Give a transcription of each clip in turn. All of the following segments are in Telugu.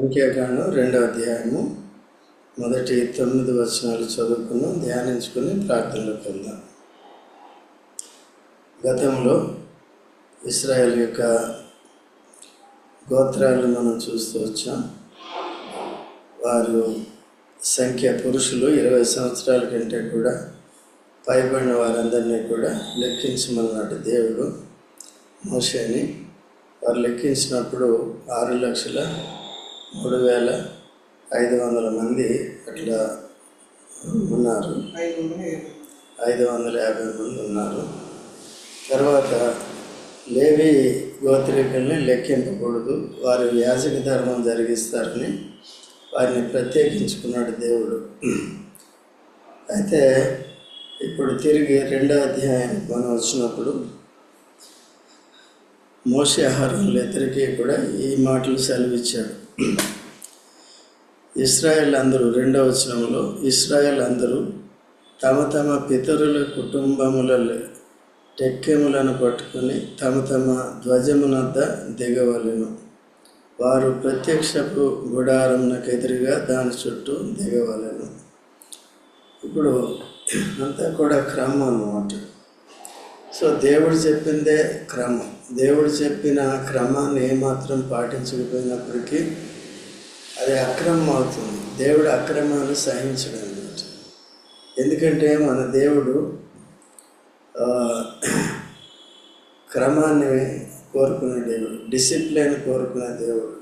సంఖ్యాకాండం రెండవ అధ్యాయము. మొదటి తొమ్మిది వచనాలు చదువుకున్నాం ధ్యానించుకుని ప్రార్థనలోకి వెళ్దాం గతంలో ఇస్రాయల్ యొక్క గోత్రాలు మనం చూస్తూ వచ్చాం. వారు సంఖ్య పురుషులు ఇరవై సంవత్సరాల కంటే కూడా పైబడిన వారందరినీ కూడా లెక్కించమన్నాడు దేవుడు. మోషేని వారు లెక్కించినప్పుడు ఆరు లక్షల మూడు వేల ఐదు వందల మంది అట్లా ఉన్నారు. ఐదు వందల యాభై మంది ఉన్నారు. తర్వాత లేవి గోత్రికుల్ని లెక్కింపకూడదు. వారు యాజక ధర్మం జరిగిస్తారని వారిని ప్రత్యేకించుకున్నాడు దేవుడు. అయితే ఇప్పుడు తిరిగి రెండో అధ్యాయానికి మనం వచ్చినప్పుడు మోసే ఆహారంలో ఇద్దరికీ కూడా ఈ మాటలు సెలవిచ్చాడు. ఇస్రాయల్ అందరూ రెండవ వచనంలో ఇస్రాయల్ అందరూ తమ తమ పితరుల కుటుంబములలో టెక్కెములను పట్టుకొని తమ తమ ధ్వజమునద్ద దిగవలెను. వారు ప్రత్యక్షపు గుడారమునకు ఎదురుగా దాని చుట్టూ దిగవలెను. ఇప్పుడు అంతా కూడా క్రమం అన్నమాట. సో దేవుడు చెప్పిందే క్రమం. దేవుడు చెప్పిన క్రమాన్ని ఏమాత్రం పాటించకపోయినప్పటికీ అది అక్రమం అవుతుంది. దేవుడు అక్రమాన్ని సహించడం అన్నమాట ఎందుకంటే మన దేవుడు క్రమాన్ని కోరుకునే దేవుడు డిసిప్లిన్ కోరుకునే దేవుడు.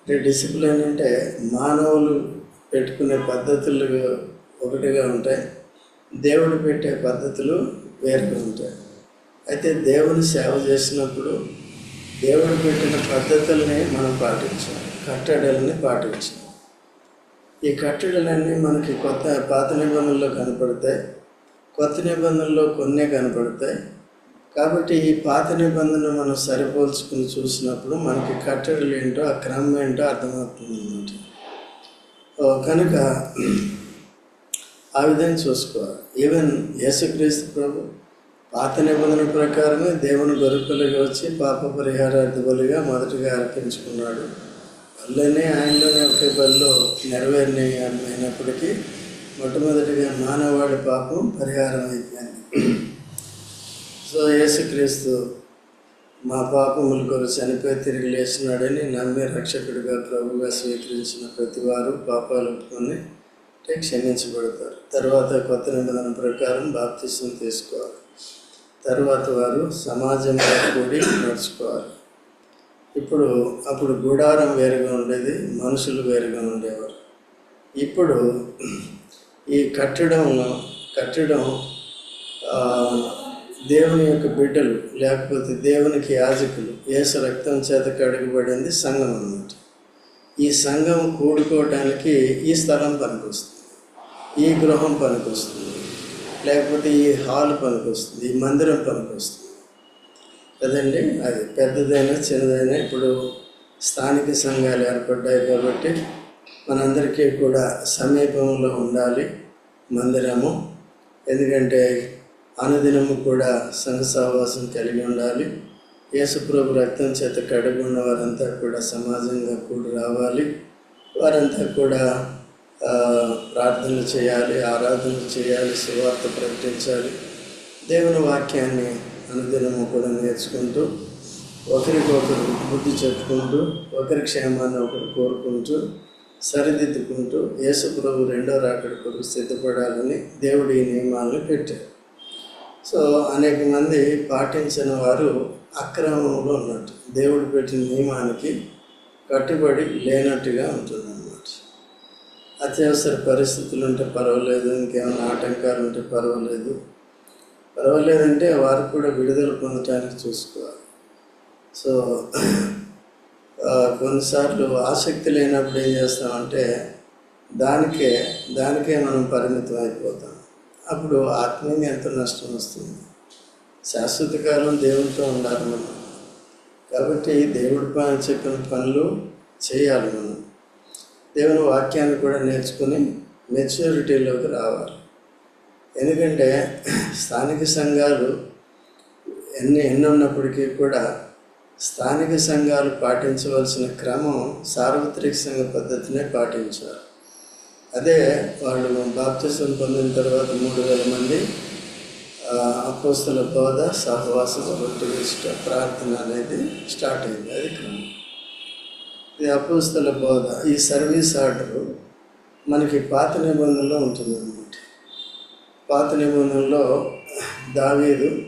అంటే డిసిప్లిన్ అంటే మానవులు పెట్టుకునే పద్ధతులు ఒకటిగా ఉంటాయి. దేవుడు పెట్టే పద్ధతులు వేరుగా ఉంటాయి. అయితే దేవుని సేవ చేసినప్పుడు దేవుడు పెట్టిన పద్ధతుల్ని మనం పాటించాలి. కట్టడల్ని పాటించాలి ఈ కట్టడలన్నీ మనకి కొత్త పాత నిబంధనల్లో కనపడతాయి కొత్త నిబంధనల్లో కొన్నే కనపడతాయి. కాబట్టి ఈ పాత నిబంధన మనం సరిపోల్చుకుని చూసినప్పుడు మనకి కట్టడలు ఏంటో ఆ క్రమం ఏంటో అర్థమవుతుంది అన్నమాట కనుక ఆ విధంగా చూసుకోవాలి. ఈవెన్ యేసుక్రీస్తు ప్రభు పాత నిబంధన ప్రకారమే దేవుని గొరుకులుగా వచ్చి పాప పరిహారార్థ బలిగా మొదటగా అర్పించుకున్నాడు. బల్లనే ఆయనలోనే ఒకే పనిలో నెరవేరినప్పటికీ మొట్టమొదటిగా మానవాడి పాపం పరిహారం అయిపోయింది. సో యేసుక్రీస్తు మా పాపముల కొరకు చనిపోయి తిరిగి లేచినాడని నమ్మి రక్షకుడిగా ప్రభుగా స్వీకరించిన ప్రతి వారు పాపాలు ఒప్పుకొని క్షమించబడతారు. తర్వాత కొత్త నిబంధన ప్రకారం బాప్తిసం తీసుకోవాలి. తర్వాత వారు సమాజంలో కూడి నడుచుకోవాలి. ఇప్పుడు అప్పుడు గుడారం వేరుగా ఉండేది మనుషులు వేరుగా ఉండేవారు. ఇప్పుడు ఈ కట్టడం కట్టడం దేవుని యొక్క బిడ్డలు లేకపోతే దేవునికి యాజకులు ఏసు రక్తం చేత కడుగుబడింది సంఘం అన్నమాట. ఈ సంఘం కూడుకోవడానికి ఈ స్థలం పనికొస్తుంది ఈ గృహం పనికొస్తుంది లేకపోతే ఈ హాల్ పనికొస్తుంది ఈ మందిరం పనికొస్తుంది. కదండి? అది పెద్దదైనా చిన్నదైనా ఇప్పుడు స్థానిక సంఘాలు ఏర్పడ్డాయి కాబట్టి మనందరికీ కూడా సమీపంలో ఉండాలి మందిరము. ఎందుకంటే అనుదినము కూడా సంఘ సహవాసం కలిగి ఉండాలి. యేసుప్రభు రక్తం చేత కడుగున్న వారంతా కూడా సమాజంగా కూడి రావాలి. వారంతా కూడా ప్రార్థనలు చేయాలి ఆరాధనలు చేయాలి సువార్త ప్రకటించాలి. దేవుని వాక్యాన్ని అనుదినము కూడా నేర్చుకుంటూ ఒకరికొకరు బుద్ధి చెప్పుకుంటూ ఒకరి క్షేమాన్ని ఒకరు కోరుకుంటూ సరిదిద్దుకుంటూ యేసు ప్రభు రెండో రాకడి కొరకు సిద్ధపడాలని దేవుడు ఈ నియమాలను పెట్టారు సో అనేక మంది పాటించిన వారు అక్రమంలో ఉన్నట్టు దేవుడు పెట్టిన నియమానికి కట్టుబడి లేనట్టుగా ఉంటుందన్నమాట. అత్యవసర పరిస్థితులు ఉంటే పర్వాలేదు ఇంకేమైనా ఆటంకాలు ఉంటే పర్వాలేదు పర్వాలేదంటే వారు కూడా విడుదల పొందటానికి చూసుకోవాలి. సో కొన్నిసార్లు ఆసక్తి లేనప్పుడు ఏం చేస్తామంటే దానికే దానికే మనం పరిమితం అయిపోతాం. అప్పుడు ఆత్మీయంగా ఎంతో నష్టం వస్తుంది? శాశ్వత కాలం దేవునితో ఉండాలి మనం. కాబట్టి దేవుడి పని చెప్పిన పనులు చేయాలి మనం. దేవుని వాక్యాన్ని కూడా నేర్చుకుని మెచ్యూరిటీలోకి రావాలి. ఎందుకంటే స్థానిక సంఘాలు ఎన్ని ఎన్ని ఉన్నప్పటికీ కూడా స్థానిక సంఘాలు పాటించవలసిన క్రమం సార్వత్రిక సంఘ పద్ధతినే పాటించారు. అదే వాళ్ళు బాప్తిజం పొందిన తర్వాత మూడు వేల మంది అపోస్తుల బోధ సహవాస ఇష్ట ప్రార్థన అనేది స్టార్ట్ అయింది. అది క్రమం. ఇది అపోస్తుల బోధ. ఈ సర్వీస్ ఆర్డరు మనకి పాత నిబంధనలో ఉంటుందన్నమాట. పాత నిబంధనలో దావీదు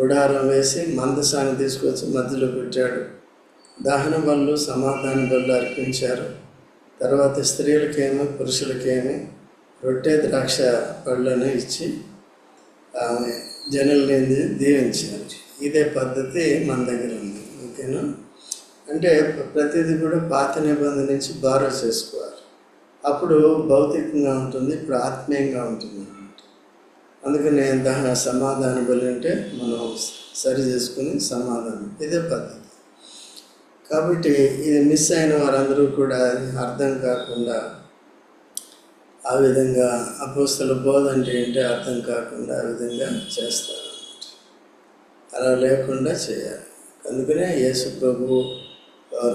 గుడారం వేసి మందసాన్ని తీసుకొచ్చి మధ్యలో పెట్టాడు. దహన బళ్ళు సమాధాన బళ్ళు అర్పించారు. తర్వాత స్త్రీలకేమి పురుషులకేమి రొట్టె ద్రాక్ష పళ్ళను ఇచ్చి ఆమె జనుల్ని దీవించారు. ఇదే పద్ధతి మన దగ్గర ఉంది. ఓకేనా? అంటే ప్రతిదీ కూడా పాత నిబంధన నుంచి బారో చేసుకోవాలి. అప్పుడు భౌతికంగా ఉంటుంది ఇప్పుడు ఆత్మీయంగా ఉంటుంది. అందుకని దహన సమాధాన బలి అంటే మనం సరి చేసుకుని సమాధానం. ఇదే పద్ధతి. కాబట్టి ఇది మిస్ అయిన వారందరూ కూడా అది అర్థం కాకుండా ఆ విధంగా అపోస్తల బోధ అంటే ఏంటి అర్థం కాకుండా ఆ విధంగా చేస్తారు. అలా లేకుండా చేయాలి. అందుకనే యేసు ప్రభు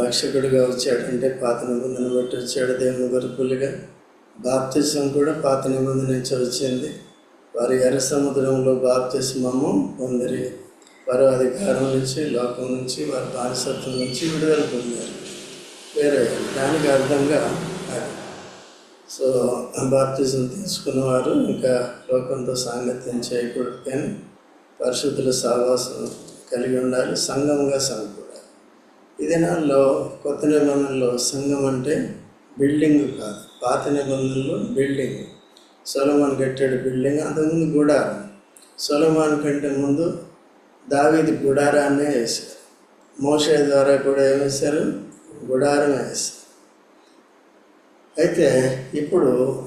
రక్షకుడిగా వచ్చాడంటే పాత నిబంధన బట్టి వచ్చాడు దేవుని గొరుపులుగా బాప్తిజం కూడా పాత నిబంధన నుంచి వచ్చింది. వారి ఎర్ర సముద్రంలో బాప్తిస్మము పొందిరి. వారు అధికారం నుంచి లోకం నుంచి వారి బానిసత్వం నుంచి విడుదల పొందారు. వేరే దానికి అర్థంగా అది సో బాప్తిజం తీసుకున్నవారు ఇంకా లోకంతో సాంగత్యం చేయకూడదు కానీ పరిశుద్ధుల సావాసం కలిగి ఉండాలి సంఘంగా సమకూడాలి ఈ దినాల్లో కొత్త నిబంధనలో సంఘం అంటే బిల్డింగ్ కాదు పాత నిబంధనలు బిల్డింగ్. సొలమాన్ కట్టాడు బిల్డింగ్. అంతకుముందు గుడారం. సొలమాన్ కంటే ముందు దావీది గుడారాన్నే వేశారు. మోషే ద్వారా కూడా ఏం వేశారు? గుడారం వేశారు. అయితే ఇప్పుడు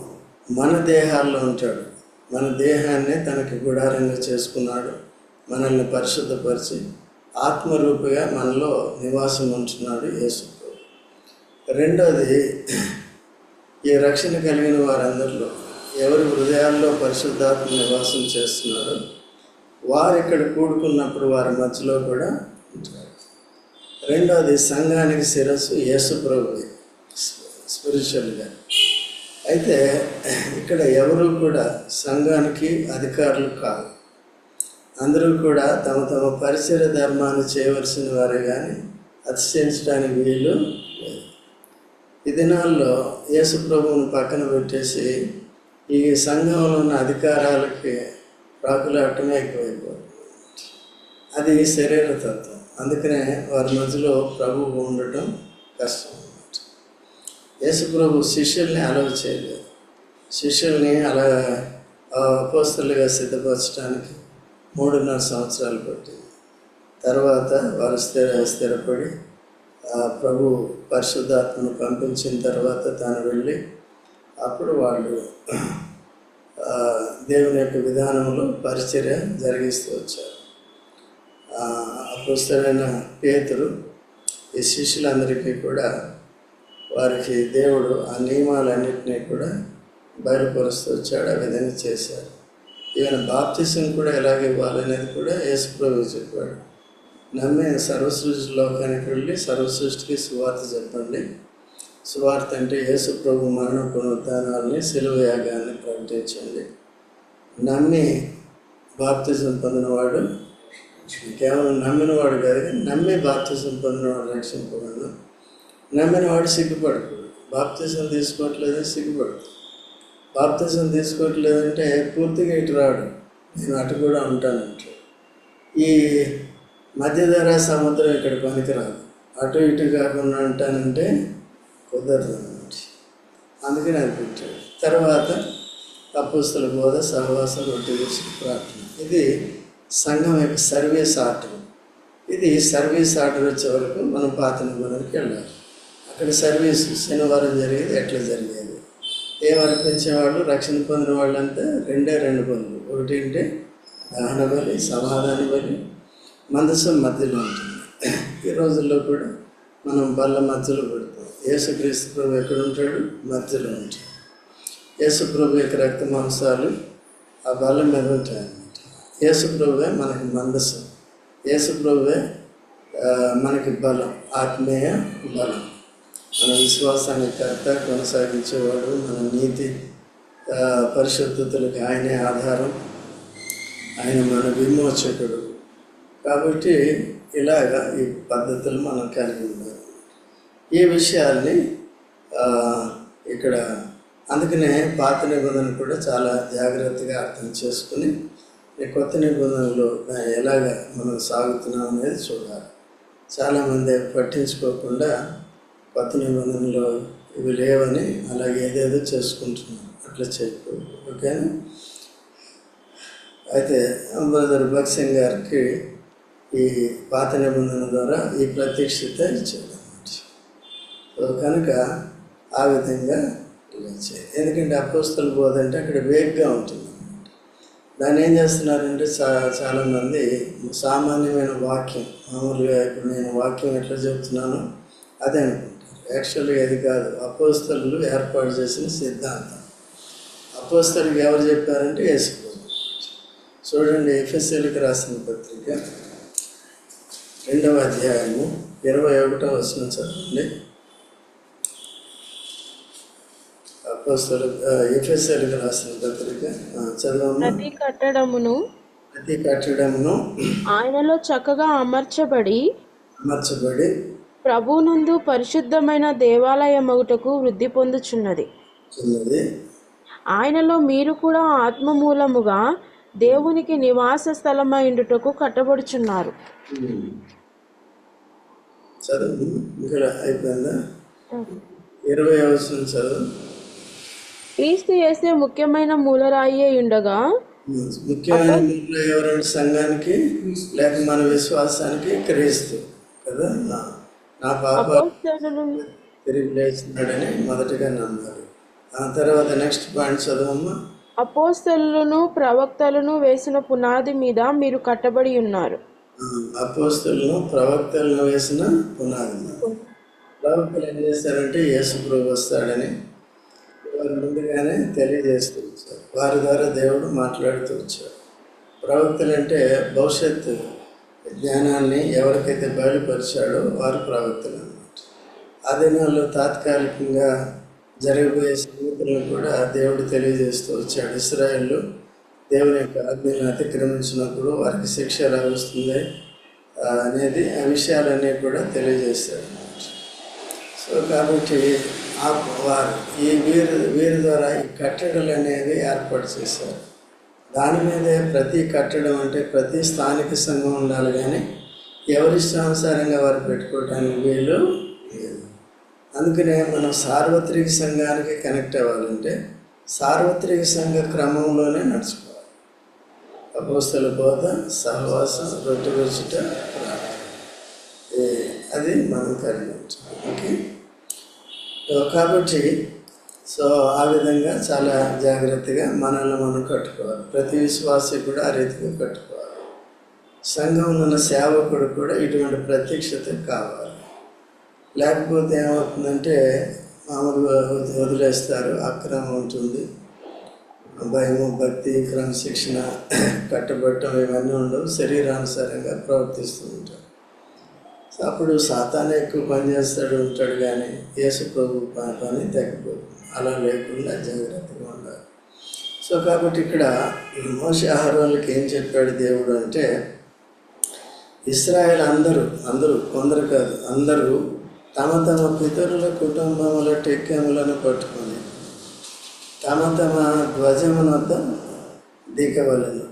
మన దేహాల్లో ఉంటాడు. మన దేహాన్ని తనకి గుడారంగా చేసుకున్నాడు. మనల్ని పరిశుద్ధపరిచి ఆత్మరూపిగా మనలో నివాసం ఉంటున్నాడు యేసు రెండోది ఈ రక్షణ కలిగిన వారందరిలో ఎవరి హృదయాల్లో పరిశుద్ధాత్మ నివాసం చేస్తున్నారో వారు ఇక్కడ కూడుకున్నప్పుడు వారి మధ్యలో కూడా ఉంటారు. రెండవది సంఘానికి శిరస్సు యేసు ప్రభు స్పిరిచువల్గా. అయితే ఇక్కడ ఎవరు కూడా సంఘానికి అధికారులు కాదు. అందరూ కూడా తమ తమ పరిసర ధర్మాన్ని చేయవలసిన వారే కానీ అతిశయించడానికి వీలు లేదు. ఈ దినాల్లో యేసు ప్రభువుని పక్కన పెట్టేసి ఈ సంఘంలో ఉన్న అధికారాలకి ప్రాకులాటమే ఎక్కువైపోతుంది అది శరీర తత్వం. అందుకనే వారి మధ్యలో ప్రభువు ఉండటం కష్టం అన్నమాట. యేసు ప్రభు శిష్యుల్ని అలవ చేయలేదు. శిష్యుల్ని అలా అపోస్తులుగా సిద్ధపరచడానికి మూడున్నర సంవత్సరాలు పట్టింది. తర్వాత వారు స్థిర స్థిరపడి ఆ ప్రభు పరిశుద్ధాత్మను పంపించిన తర్వాత తాను వెళ్ళి అప్పుడు వాళ్ళు దేవుని యొక్క విధానంలో పరిచర్య జరిగిస్తూ వచ్చారు. అపుస్తమైన పేతురు ఈ శిష్యులందరికీ కూడా వారికి దేవుడు ఆ నియమాలన్నింటినీ కూడా బయలుపరుస్తూ వచ్చాడు ఆ విధంగా చేశాడు ఈవెన్ బాప్తిసం కూడా ఎలాగ ఇవ్వాలనేది కూడా యేసుప్రభు చెప్పాడు. నమ్మే సర్వసృష్టి లోకానికి వెళ్ళి సర్వసృష్టికి సువార్త చెప్పండి. సువార్త అంటే యేసు ప్రభు మరణ పునరుద్ధానాన్ని సెలవు యాగాన్ని ప్రకటించండి. నమ్మి బాప్తిజం పొందినవాడు కేవలం నమ్మినవాడు కాదు కానీ నమ్మి బాప్తిజం పొందినవాడు రక్షింపబడను. నమ్మినవాడు సిగ్గుపడకూడదు బాప్తిజం తీసుకోవట్లేదు సిగ్గుపడదు. బాప్తిజం తీసుకోవట్లేదంటే పూర్తిగా ఇటు రాడు. నేను అటు కూడా ఉంటానంటే. ఈ మధ్యధరా సముద్రం ఇక్కడ పనికిరాదు. అటు ఇటు కాకుండా ఉంటానంటే కుదరదు అన్నమాట అందుకని అనిపించాడు. తర్వాత అపుస్తుల బోధ సహవాసం రొట్టె ప్రార్థన. ఇది సంఘం యొక్క సర్వీస్ ఆర్డర్. ఇది సర్వీస్ ఆర్డర్ వచ్చే వరకు మనం పాత నిబంధనకి వెళ్ళాలి. అక్కడ సర్వీస్ శనివారం జరిగేది ఎట్లా జరిగేది? ఏం అర్పించేవాళ్ళు రక్షణ పొందిన వాళ్ళంతా రెండే రెండు పనులు ఒకటి అంటే దహన బలి సమాధాన బలి మందసం మధ్యలో ఉంటుంది. ఈ రోజుల్లో కూడా మనం బల్ల మధ్యలో పెడతాం. యేసుక్రీస్తు ప్రభు ఎక్కడ ఉంటాడు? మధ్యలో ఉంటాడు. యేసు ప్రభు యొక్క రక్త మాంసాలు ఆ బల్ల మీద ఉంటాయన్నమాట. యేసు ప్రభువే మనకి మందస్సు యేసు ప్రభువే మనకి బలం ఆత్మీయ బలం. మన విశ్వాసాన్ని కర్త కొనసాగించేవాడు మన నీతి పరిశుద్ధతలకు ఆయనే ఆధారం. ఆయన మన విమోచకుడు. కాబట్టి ఇలాగా ఈ పద్ధతులు మనం కలిగి ఈ విషయాల్ని ఇక్కడ అందుకనే పాత నిబంధన కూడా చాలా జాగ్రత్తగా అర్థం చేసుకుని ఈ కొత్త నిబంధనలో ఎలాగ మనం సాగుతున్నాం అనేది చూడాలి. చాలామంది పట్టించుకోకుండా కొత్త నిబంధనలో ఇవి లేవని అలాగే ఏదేదో చేసుకుంటున్నాం అట్లా చెప్పు ఓకేనా? అయితే బ్రదర్ భక్సింగ్ గారికి ఈ పాత నిబంధన ద్వారా ఈ ప్రత్యక్షత ఇచ్చారు. కనుక ఆ విధంగా ఎందుకంటే అపోస్తల బోధ అంటే అక్కడ వేగ్గా ఉంటుంది. దాన్ని ఏం చేస్తున్నారంటే చా చాలామంది సామాన్యమైన వాక్యం మామూలుగా ఇప్పుడు నేను వాక్యం ఎట్లా చెప్తున్నానో అదే అనుకుంటారు. యాక్చువల్గా అది కాదు. అపోస్తలు ఏర్పాటు చేసిన సిద్ధాంతం. అపోస్తలకు ఎవరు చెప్పారంటే యేసుప్రభు. చూడండి ఎఫ్ఎస్ఎల్కి రాసిన పత్రిక రెండవ అధ్యాయము ఇరవై ఒకటో వచనం చదవండి. అపోస్తలు ఎఫ్ఎస్ఎల్కి రాసిన పత్రిక ఆ, చదవమ్మా. ప్రతి కట్టడమును ప్రతి కట్టడమును ఆయనలో చక్కగా అమర్చబడి అమర్చబడి ప్రభువునందు పరిశుద్ధమైన దేవాలయమగుటకు వృద్ధి పొందుచున్నది. ఆయనలో మీరు కూడా ఆత్మ మూలముగా దేవునికి నివాస స్థలమైండుటకు కట్టబడుచున్నారు. చదువు. ఇక్కడ అయిపోయిందా? ఇరవై అవసరం చదువు. క్రీస్తు చేసే ముఖ్యమైన మూలరాయి ఉండగా ముఖ్యమైన మూల ఎవరంటే సంఘానికి లేక మన విశ్వాసానికి క్రీస్తు కదా? నా పాప తిరిగి లేచినాడని మొదటగా నమ్మాలి. ఆ తర్వాత నెక్స్ట్ పాయింట్ చదవమ్మా. అపోస్తలులను ప్రవక్తలను వేసిన పునాది మీద మీరు కట్టబడి ఉన్నారు. అపోస్తులను ప్రవక్తలను వేసిన పునాది. ప్రవక్తలు ఏం చేస్తారంటే యేసు ప్రభు వస్తాడని వారు ముందుగానే తెలియజేస్తూ వచ్చారు వారి ద్వారా దేవుడు మాట్లాడుతూ వచ్చారు ప్రవక్తలు అంటే భవిష్యత్తు జ్ఞానాన్ని ఎవరికైతే బయలుపరిచాడో వారు ప్రవక్తలు అన్నమాట. ఆ దినాల్లో తాత్కాలికంగా జరగబోయే సంగతులను కూడా దేవుడు తెలియజేస్తూ వచ్చాడు. ఇస్రాయేళ్ళు దేవుని యొక్క ఆజ్ఞలను అతిక్రమించినప్పుడు వారికి శిక్ష ఎలా వస్తుంది అనేది ఆ విషయాలన్నీ కూడా తెలియజేస్తాడు అన్నమాట. సో కాబట్టి వారు ఈ వీరి వీరి ద్వారా ఈ కట్టడలు అనేది ఏర్పాటు చేశారు. దాని మీదే ప్రతి కట్టడం అంటే ప్రతి స్థానిక సంఘం ఉండాలి కానీ ఎవరిష్టానుసారంగా వారు పెట్టుకోవడానికి వీలు లేదు. అందుకనే మనం సార్వత్రిక సంఘానికి కనెక్ట్ అవ్వాలంటే సార్వత్రిక సంఘ క్రమంలోనే నడుచుకోవాలి. అపోస్తల బోధ సహవాసం రొట్టె వచ్చుట అది మనం కలిగి ఉంటాం ఓకే? కాబట్టి సో ఆ విధంగా చాలా జాగ్రత్తగా మనల్ని మనం కట్టుకోవాలి. ప్రతి విశ్వాసి కూడా ఆ రీతిగా కట్టుకోవాలి. సంఘంలో ఉన్న సేవకుడు కూడా ఇటువంటి ప్రత్యక్షత కావాలి. లేకపోతే ఏమవుతుందంటే మామూలుగా వది- వదిలేస్తారు అక్రమం ఉంటుంది. భయము భక్తి క్రమశిక్షణ కట్టబట్టం ఇవన్నీ ఉండవు శరీరానుసారంగా ప్రవర్తిస్తూ ఉంటారు. అప్పుడు సాతానే ఎక్కువ పని చేస్తాడు ఉంటాడు కానీ యేసు ప్రభు పని తగ్గిపోతుంది అలా లేకుండా జాగ్రత్తగా ఉండాలి. సో కాబట్టి ఇక్కడ మోస ఆహారాలకి ఏం చెప్పాడు దేవుడు అంటే ఇస్రాయల్ అందరూ అందరూ కొందరు కాదు అందరూ తమ తమ పితరుల కుటుంబముల టెక్కెములను పట్టుకొని తమ తమ ధ్వజమునొద్ద దిగవలను.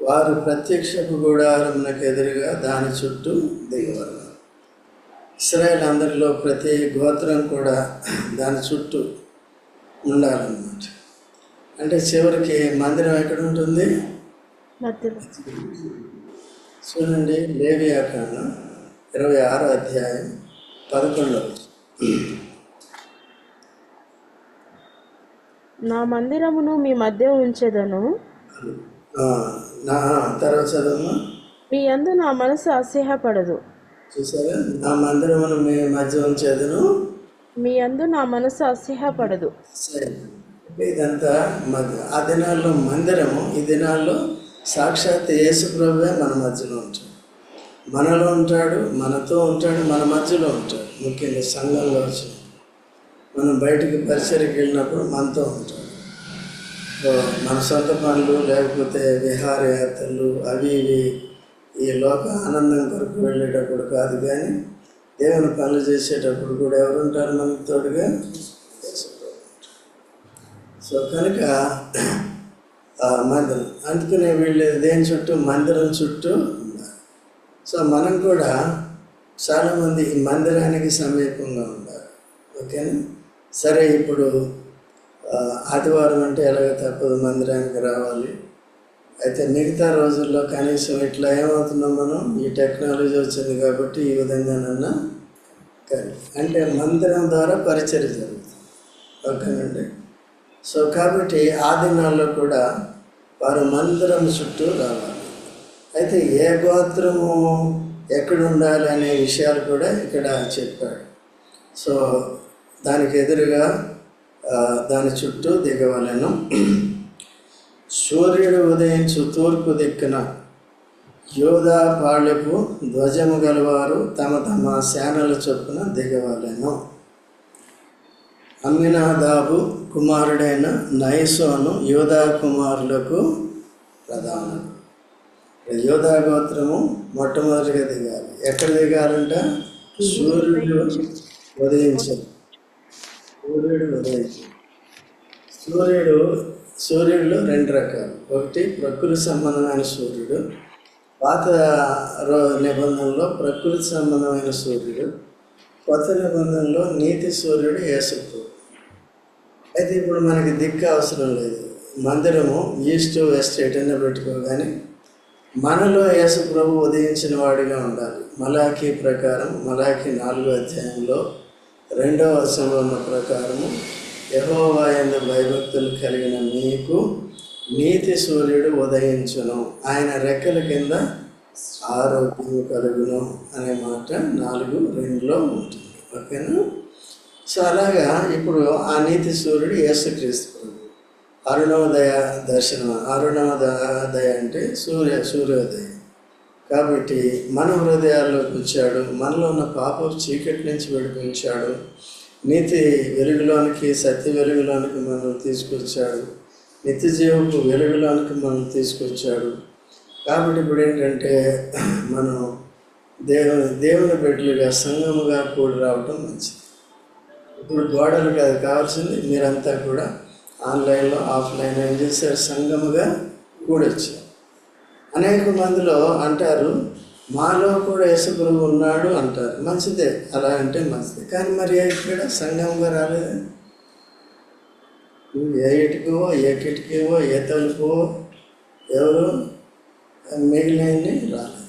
వారు ప్రత్యక్షపు గుడారమునకు ఎదురుగా దాని చుట్టూ దిగవలను. ఇస్రాయేల్ అందరిలో ప్రతి గోత్రం కూడా దాని చుట్టూ ఉండాలన్నమాట. అంటే చివరికి మందిరం ఎక్కడ ఉంటుంది? చూడండి లేవియాకాండం ఇరవై ఆరో అధ్యాయం పదకొండవ నా మందిరమును మీ మధ్య ఉంచెదను. నా తర్వాత మీ యందు నా మనసు అసహ్యపడదు. చూసారా? నా మందిరమును మీ మధ్య ఉంచేదను మీ యందు నా మనసు అసహ్యపడదు. ఇదంతా ఆ దినాల్లో మందిరము ఈ దినాల్లో సాక్షాత్ యేసు ప్రభువే మన మధ్యలో ఉంటాడు. మనలో ఉంటాడు మనతో ఉంటాడు మన మధ్యలో ఉంటాడు. ముఖ్యంగా సంఘంలో వచ్చిన మనం బయటికి పరిచయకి వెళ్ళినప్పుడు మనతో ఉంటాడు. మన సొంత పనులు లేకపోతే విహారయాత్రలు అవి ఇవి ఈ లోక ఆనందం కొరకు వెళ్ళేటప్పుడు కాదు కానీ దేవుని పనులు చేసేటప్పుడు కూడా ఎవరు ఉంటారు మనకు తోడుగా? సో కనుక మందిరం అందుకనే వీళ్ళు దేని చుట్టూ? మందిరం చుట్టూ సో మనం కూడా చాలామంది ఈ మందిరానికి సమీపంగా ఉండాలి ఓకేనా? సరే ఇప్పుడు ఆదివారం అంటే ఎలాగ తప్పదు మందిరానికి రావాలి? అయితే మిగతా రోజుల్లో కనీసం ఇట్లా ఏమవుతున్నాం మనం? ఈ టెక్నాలజీ వచ్చింది కాబట్టి ఈ విధంగానన్నా కానీ అంటే మందిరం ద్వారా పరిచయం జరుగుతుంది. ఓకేనండి సో కాబట్టి ఆ దినాల్లో కూడా వారు మందిరం చుట్టూ రావాలి. అయితే ఏ గోత్రము ఎక్కడ ఉండాలి అనే విషయాలు కూడా ఇక్కడ చెప్పాడు. సో దానికి ఎదురుగా దాని చుట్టూ దిగవలను. సూర్యుడు ఉదయించు తూర్పు దిక్కున యోధా పాళ్యపు ధ్వజము గలవారు తమ తమ సేనల చొప్పున దిగవలెను. అమ్మినాదాబు కుమారుడైన నైసోను యోధా కుమారులకు ప్రధానం యోధా గోత్రము మొట్టమొదటిగా దిగాలి. ఎక్కడ దిగాలంట? సూర్యుడు ఉదయించదు సూర్యుడు ఉదయించు సూర్యుడు సూర్యుడిలో రెండు రకాలు. ఒకటి ప్రకృతి సంబంధమైన సూర్యుడు. పాత రో నిబంధనలో ప్రకృతి సంబంధమైన సూర్యుడు. కొత్త నిబంధనలో నీతి సూర్యుడు యేసుప్రభు అయితే ఇప్పుడు మనకి దిక్కు అవసరం లేదు. మందిరము ఈస్ట్ వెస్ట్ ఎటైనా పెట్టుకోగానే మనలో యేసు ప్రభు ఉదయించిన వాడిగా ఉండాలి. మలాఖీ ప్రకారం మలాఖీ నాలుగో అధ్యాయంలో రెండవ వచనంలో ఉన్న ప్రకారము యహోవాయన భయభక్తులు కలిగిన మీకు నీతి సూర్యుడు ఉదయించును. ఆయన రెక్కల కింద ఆరోగ్యం కలుగును అనే మాట నాలుగు రెండులో ఉంటుంది. ఓకేనా? సో అలాగా ఇప్పుడు ఆ నీతి సూర్యుడు యేసుక్రీస్తు ప్రభు. అరుణోదయ దర్శనం అరుణోదయ అంటే సూర్య సూర్యోదయం. కాబట్టి మన హృదయాల్లోకి వచ్చాడు. మనలో ఉన్న పాప చీకటి నుంచి విడిపించాడు. నీతి వెలుగులోనికి సత్య వెలుగులోనికి మనం తీసుకొచ్చాడు. నిత్య జీవపు వెలుగులోనికి మనం తీసుకొచ్చాడు. కాబట్టి ఇప్పుడు ఏంటంటే మనం దేవుని దేవుని బిడ్డలుగా సంఘముగా కూడి రావటం మంచిది. ఇప్పుడు గోడలు కాదు కావాల్సింది మీరంతా కూడా ఆన్లైన్లో ఆఫ్లైన్ ఏం చేశారు? సంఘముగా కూడొచ్చారు. అనేక మందిలో అంటారు మాలో కూడా యేసుప్రభు ఉన్నాడు అంటారు. మంచిదే. అలా అంటే మంచిదే. కానీ మరి ఇక్కడ సంఘంగా రాలేదు నువ్వు ఏ ఇటుకవో ఏ కిటికీవో ఏ తలుపువో ఎవరు మిగిలినవి రాలేదు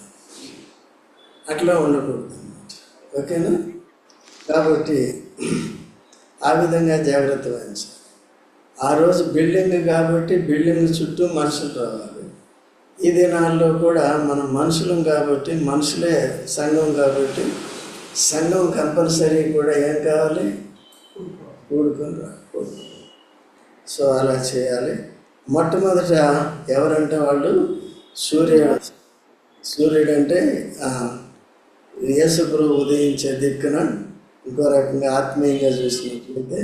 అట్లా ఉండకూడదు అన్నమాట. ఓకేనా? కాబట్టి ఆ విధంగా జాగ్రత్త వహించాలి. ఆ రోజు బిల్డింగ్ కాబట్టి బిల్డింగ్ చుట్టూ మనుషులు రావాలి. ఈ దినాల్లో కూడా మనం మనుషులం కాబట్టి మనుషులే సంఘం కాబట్టి సంఘం కంపల్సరీ కూడా ఏం కావాలి? కూడుకొని సో అలా చేయాలి. మొట్టమొదట ఎవరంటే వాళ్ళు? సూర్యుడు. సూర్యుడు అంటే యేసుప్రభు ఉదయించే దిక్కున ఇంకో రకంగా ఆత్మీయంగా చూసినట్లయితే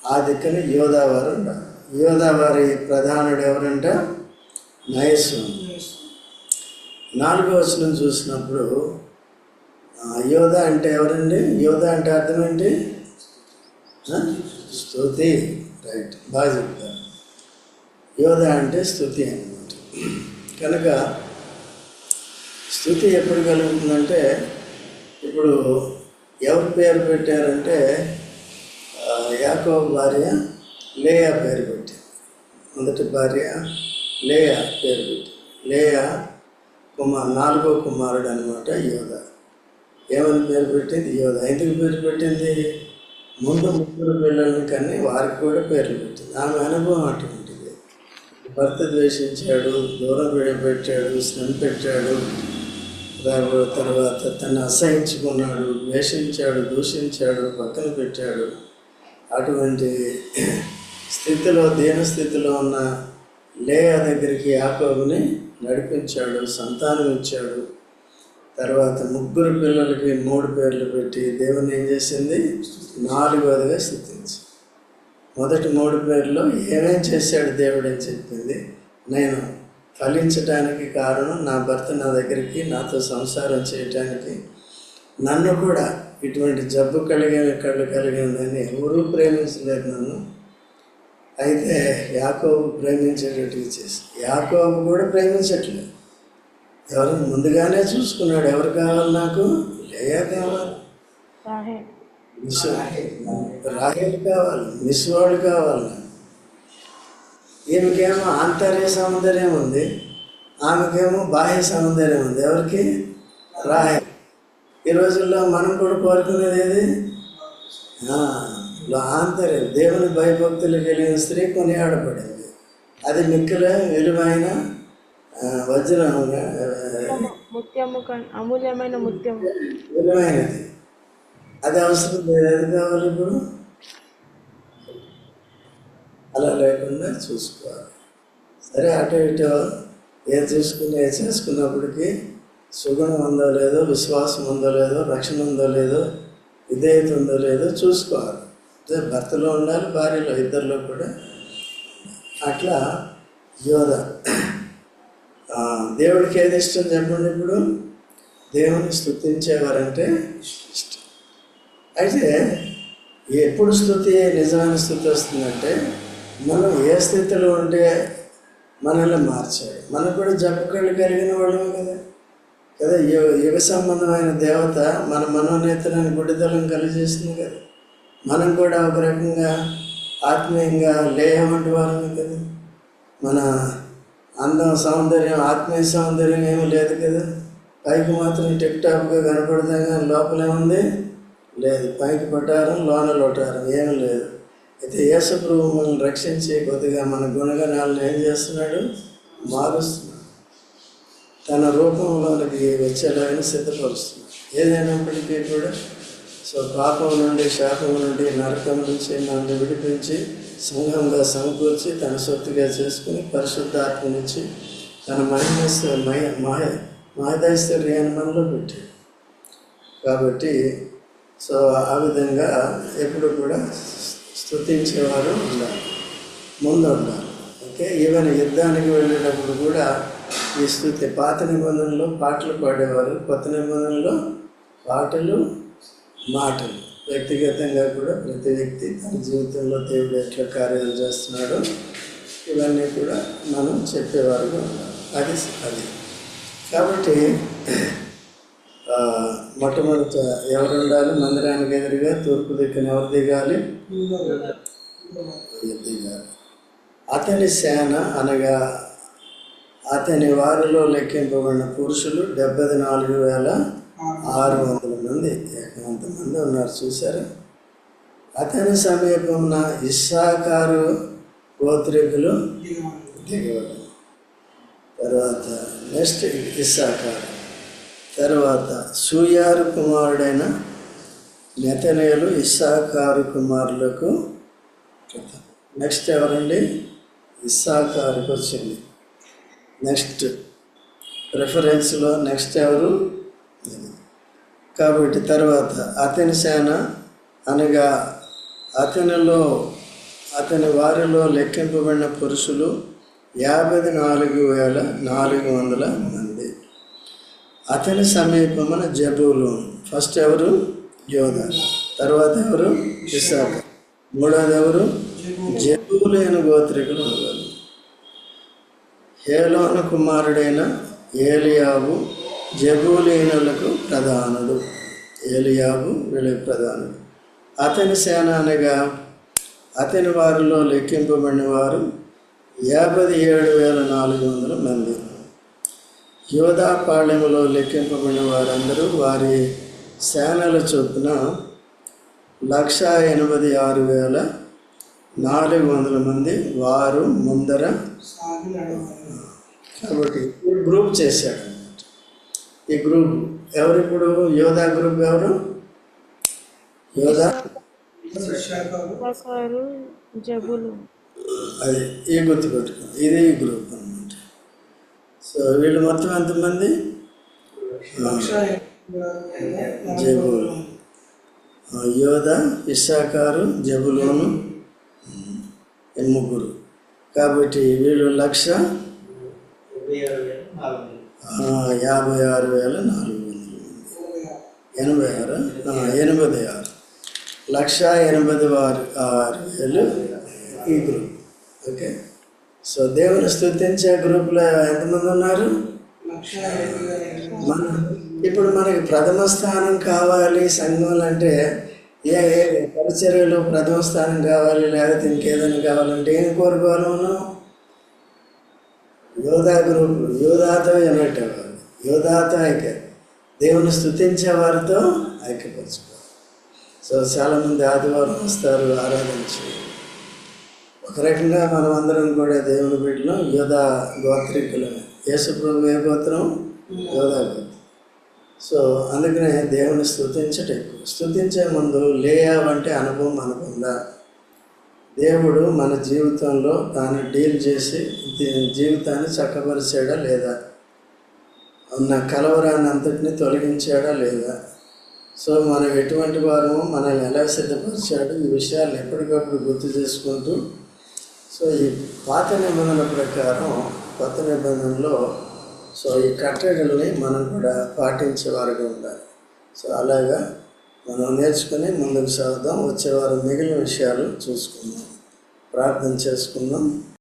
ఆ దిక్కున యోధావారు ఉండాలి. యోధావారి ప్రధానుడు ఎవరంటే? నయస్సు నాలుగో వచనం చూసినప్పుడు యోధ అంటే ఎవరండి? యోధ అంటే అర్థం ఏంటి? ఆ? స్తుతి. రైట్ బాగా చెప్తారు. యోధ అంటే స్తుతి అన్నమాట. కనుక స్థుతి ఎప్పుడు కలుగుతుందంటే ఇప్పుడు ఎవరి పేరు పెట్టారంటే ఆ, యాకోబు భార్య లేయా పేరు పెట్టింది మొదటి భార్య లేయా పేరు పెట్టి. లేయా కుమార్ నాలుగో కుమారుడు అనమాట యోధ. ఏమని పేరు పెట్టింది? యోధ. ఎందుకు పేరు పెట్టింది? ముందు ముగ్గురు పిల్లల్ని కానీ వారికి కూడా పేర్లు పెట్టింది. ఆమె అనుభవం అటువంటిది. భర్త ద్వేషించాడు దూరం విడబెట్టాడు శ్రమ పెట్టాడు. తర్వాత తర్వాత తను అసహించుకున్నాడు ద్వేషించాడు దూషించాడు పక్కన పెట్టాడు. అటువంటి స్థితిలో దీన స్థితిలో ఉన్న లేయా దగ్గరికి యాకోబుని నడిపించాడు సంతానం ఇచ్చాడు. తర్వాత ముగ్గురు పిల్లలకి మూడు పేర్లు పెట్టి దేవుని ఏం చేసింది? నాలుగవదిగా స్థుతించి మొదటి మూడు పేర్లు ఏమేం చేశాడు దేవుడు అని చెప్పింది? నేను ఫలించడానికి కారణం నా భర్త నా దగ్గరికి నాతో సంసారం చేయటానికి. నన్ను కూడా ఇటువంటి జబ్బు కలిగిన కళ్ళు కలిగిందని ఎవరూ ప్రేమించలేదు నన్ను. అయితే యాకోబు ప్రేమించేటట్టుగా చేసి యాకోబు కూడా ప్రేమించట్లేదు. ఎవరు ముందుగానే చూసుకున్నాడు. ఎవరు కావాలి నాకు? లేయా కావాలి? రాహేల్. మిస్ రాహేల్ కావాలి. మిస్ వాళ్ళు కావాలి ఈమెకేమో ఆంతర్య సౌందర్యం ఉంది. ఆమెకేమో బాహ్య సౌందర్యం ఉంది. ఎవరికి? రాహేల్. ఈ రోజుల్లో మనం కూడా కోరుకునేది ఏది? ఆ, ఆంతర్యం దేవుని భయభక్తులు కలిగిన స్త్రీ కొనియాడబడింది. అది మిక్కుల విలువైన వజ్రం ముత్యము కన్- అమూల్యమైన విలువైనది. అది అవసరం లేదు అది కావాలి ఇప్పుడు. అలా లేకుండా చూసుకోవాలి. సరే అటు ఇటు ఏది చూసుకుని ఏది చేసుకున్నప్పటికీ సుగుణం ఉందో లేదో విశ్వాసం ఉందో లేదో రక్షణ ఉందో లేదో విధేయత ఉందో లేదో చూసుకోవాలి. భర్తలో ఉండాలి భార్యలో ఇద్దరిలో కూడా. అట్లా యోధ. దేవుడికి ఏది ఇష్టం చెప్పండి ఇప్పుడు? దేవుని స్థుతించేవారంటే ఇష్టం. అయితే ఎప్పుడు స్థుతి నిజమైన స్థుతి వస్తుందంటే మనం ఏ స్థితిలో ఉంటే మనల్ని మార్చాడు మనకు కూడా జపకళ్ళు కలిగిన వాళ్ళమే కదా. కదా యుగ యుగ సంబంధమైన దేవత మన మనోనేతనాన్ని గుడిదలం కలిగజేస్తుంది కదా. మనం కూడా ఒక రకంగా ఆత్మీయంగా లేయమంటి వాళ్ళం కదా. మన అందం సౌందర్యం ఆత్మీయ సౌందర్యం ఏమి లేదు కదా. పైకి మాత్రం టిక్ టాప్గా కనపడతాం కానీ లోపలేముంది లేదు. పైకి పట్టారం లోన లొటారం ఏమి లేదు. అయితే యేసప్రభు మనల్ని రక్షించే కొద్దిగా మన గుణగణాలను ఏం చేస్తున్నాడు? మారుస్తున్నాడు. తన రూపంలోనికి వచ్చేలాగా సిద్ధపరుస్తున్నాడు. ఏదైనప్పటికీ కూడా సో పాపం నుండి శాపం నుండి నరకం నుంచి నన్ను విడిపించి సంఘంగా సమకూర్చి తన సొత్తుగా చేసుకుని పరిశుద్ధాత్మనిచ్చి తన మహిమస్ మయ మాయ మాయదైశ్వర్యాన్ని మనలో పెట్టి కాబట్టి సో ఆ విధంగా ఎప్పుడు కూడా స్థుతించేవారు ఉండాలి. ముందు ఉండాలి. ఓకే? ఈవెన్ యుద్ధానికి వెళ్ళేటప్పుడు కూడా ఈ స్థుతి పాత నిబంధనలో పాటలు పాడేవారు. కొత్త నిబంధనలో పాటలు మాటలు. వ్యక్తిగతంగా కూడా ప్రతి వ్యక్తి తన జీవితంలో దేవుడు ఎట్లా కార్యాలు చేస్తున్నాడో ఇవన్నీ కూడా మనం చెప్పేవారుగా ఉండాలి. అది అది. కాబట్టి మొట్టమొదట ఎవరు ఉండాలి? మందిరానికి ఎదురుగా తూర్పు దిక్కున ఎవరు దిగాలి? దిగాలి. అతని సేన అనగా అతని వారిలో లెక్కింపబడిన పురుషులు డెబ్బై నాలుగు వేల ఆరు వందల మంది ఎంతమంది ఉన్నారు చూశారు? అతని సమీపమున ఇస్సాకారు గోత్రికులు దిగవడం తర్వాత నెక్స్ట్ ఇస్సాకారు తర్వాత సూయారు కుమారుడైన నెతనేలు ఇస్సాకారు కుమారులకు నెక్స్ట్ ఎవరండి? ఇస్సాకారుకు వచ్చింది. నెక్స్ట్ ప్రిఫరెన్స్లో నెక్స్ట్ ఎవరు? కాబట్టి తర్వాత అతని సేన అనగా అతనిలో అతని వారిలో లెక్కింపబడిన పురుషులు యాభై నాలుగు వేల నాలుగు వందల మంది. అతని సమీపమున జబూలు ఫస్ట్ ఎవరు? యోధ తర్వాత ఎవరు? ఇసాక మూడోది ఎవరు? జబూలైన గోత్రికులు ఉన్నారు హేలోన కుమారుడైన ఏలియాబు జబూలీనులకు ప్రధానుడు ఏలియాబు వీళ్ళకి ప్రధానుడు. అతని సేన అనగా అతని వారిలో లెక్కింపబడిన వారు యాభై ఏడు వేల నాలుగు వందల మంది. యోధాపాళ్యములో లెక్కింపబడిన వారందరూ వారి సేనల చొప్పున లక్ష ఎనభై ఆరు వేల నాలుగు వందల మంది వారు ముందర కాబట్టి గ్రూప్ చేశాడు. ఈ గ్రూప్ ఎవరు ఇప్పుడు? యోధా గ్రూప్ ఎవరు? యోధా? జబులు. అది ఈ గుర్తుపెట్టుకో ఇది ఈ గ్రూప్ అనమాట సో వీళ్ళు మొత్తం ఎంతమంది? జబులు. యోధ ఇస్సాకారు జబులోను ముగ్గురు. కాబట్టి వీళ్ళు లక్ష యాభై ఆరు వేల నాలుగు వందలు. ఎనభై ఆరు? ఎనభై ఆరు. లక్ష ఎనభై ఆరు ఆరు వేలు ఈ గ్రూప్. ఓకే. సో దేవుని స్థుతించే గ్రూప్లో ఎంతమంది ఉన్నారు? మన ఇప్పుడు మనకి ప్రథమ స్థానం కావాలి సంఘంలో అంటే ఏ ఏ పరిచర్యలో ప్రథమ స్థానం కావాలి లేకపోతే ఇంకేదైనా కావాలంటే ఏం కోరుకోవాలి మనం? యోధా గ్రూప్ యోధాతో యునైట్ అవ్వాలి యోధాతో ఐక్య. దేవుని స్థుతించే వారితో ఐక్యపరచుకోవాలి. సో చాలామంది ఆదివారం వస్తారు ఆరాధించి ఒక రకంగా మనం అందరం కూడా దేవుని బిడ్డలో యోధా గోత్రికులమే యేసు ప్రభు ఏ గోత్రం? యోధా గోత్రం. సో అందుకనే దేవుని స్థుతించట ఎక్కువ. స్థుతించే ముందు లేయావంటే అనుభవం అనుకుందా దేవుడు మన జీవితంలో తాను డీల్ చేసి జీవితాన్ని చక్కపరిచాడా లేదా? ఉన్న కలవరాన్ని అంతటిని తొలగించాడా లేదా? సో మనం ఎటువంటి వారము మనల్ని ఎలా సిద్ధపరిచాడు ఈ విషయాలు ఎప్పటికప్పుడు గుర్తు చేసుకుంటూ సో ఈ పాత నిబంధన ప్రకారం కొత్త నిబంధనలో సో ఈ కట్టడల్ని మనం కూడా పాటించే వారుగా ఉండాలి. సో అలాగా మనం నేర్చుకుని ముందుకు సాగుదాం. వచ్చే వారం మిగిలిన విషయాలు చూసుకుందాం. ప్రార్థన చేసుకుందాం.